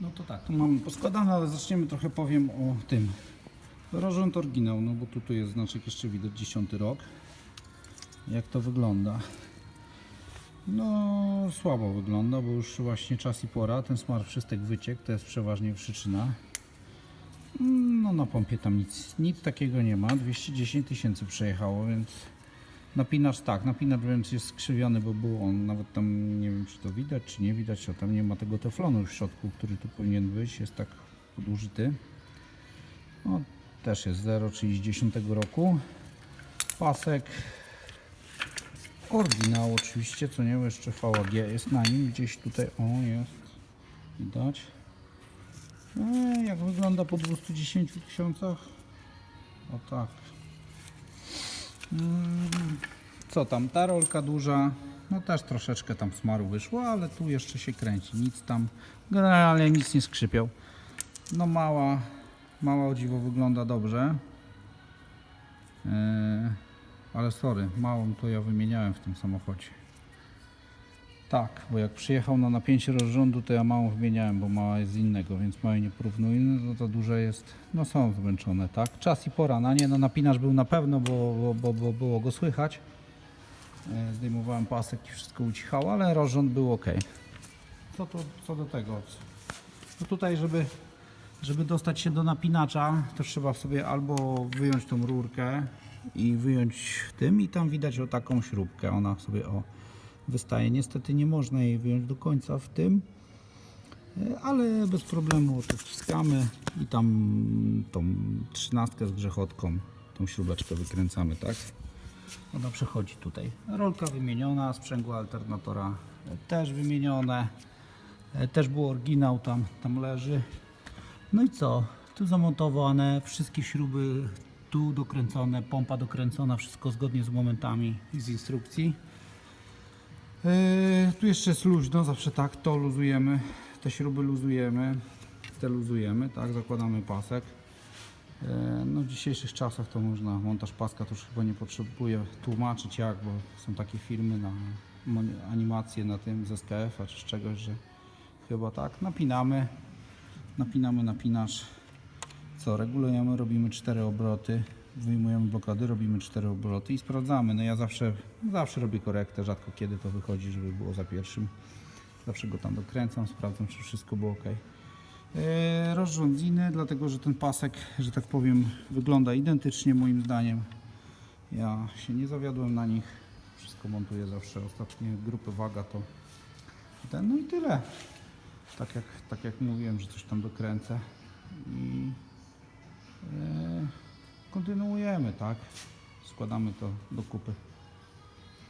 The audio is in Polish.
No to tak, tu mamy poskładane, ale zaczniemy trochę powiem o tym. Rożąt oryginał, no bo tu, tu jest znaczek jeszcze widać 10 rok. Jak to wygląda? No słabo wygląda, bo już właśnie czas i pora. Ten smar wszystek wyciekł, to jest przeważnie przyczyna. No na pompie tam nic, nic takiego nie ma. 210 tysięcy przejechało, więc napinacz tak, napinacz wręcz jest skrzywiony, bo był on, nawet tam nie wiem czy to widać, czy nie widać, a tam nie ma tego teflonu w środku, który tu powinien być, jest tak podużyty. No, też jest 0, czyli z 10 roku. Pasek oryginał oczywiście, co nie, jeszcze VAG jest na nim, gdzieś tutaj, o jest, widać. E, jak wygląda po 210 tysiącach? O tak. Mm, Co tam, ta rolka duża, no też troszeczkę tam smaru wyszło, ale tu jeszcze się kręci, nic tam, generalnie nic nie skrzypiał. No mała, mała o dziwo wygląda dobrze. E, ale sorry, małą to ja wymieniałem w tym samochodzie. Tak, bo jak przyjechał na napięcie rozrządu, to ja małą wymieniałem, bo mała jest z innego, więc małej nie porównujmy, no to duże jest, no są zmęczone, tak? Czas i pora na nie, no napinacz był na pewno, bo, bo, bo, bo było go słychać. E, Zdejmowałem pasek i wszystko ucichało, ale rozrząd był ok. Co, to, co do tego? No tutaj, żeby, żeby dostać się do napinacza, to trzeba sobie albo wyjąć tą rurkę i wyjąć tym i tam widać o taką śrubkę, ona sobie o wystaje. Niestety nie można jej wyjąć do końca w tym, e, ale bez problemu to i tam tą trzynastkę z grzechotką, tą śrubeczkę wykręcamy, tak? Ona przechodzi tutaj. Rolka wymieniona, sprzęgło alternatora też wymienione. E, Też był oryginał tam, tam leży. No i co? Tu zamontowane wszystkie śruby, tu dokręcone, pompa dokręcona, wszystko zgodnie z momentami z instrukcji. Yy, tu jeszcze jest luźno, zawsze tak, to luzujemy, te śruby luzujemy, te luzujemy, tak, zakładamy pasek. Yy, no w dzisiejszych czasach to można, montaż paska to już chyba nie potrzebuję tłumaczyć jak, bo są takie filmy na animacje na tym z SKF-a czy z czegoś, że chyba tak, napinamy, napinamy napinacz, co, regulujemy, robimy cztery obroty, wyjmujemy blokady, robimy cztery obroty i sprawdzamy. No ja zawsze, zawsze robię korektę, rzadko kiedy to wychodzi, żeby było za pierwszym. Zawsze go tam dokręcam, sprawdzam, czy wszystko było ok. Eee, rozrządziny, dlatego że ten pasek, że tak powiem, wygląda identycznie moim zdaniem. Ja się nie zawiodłem na nich. Wszystko montuję zawsze. Ostatnie grupy waga to ten, no i tyle. Tak jak, tak jak mówiłem, że coś tam dokręcę. I e, kontynuujemy, tak? Składamy to do kupy.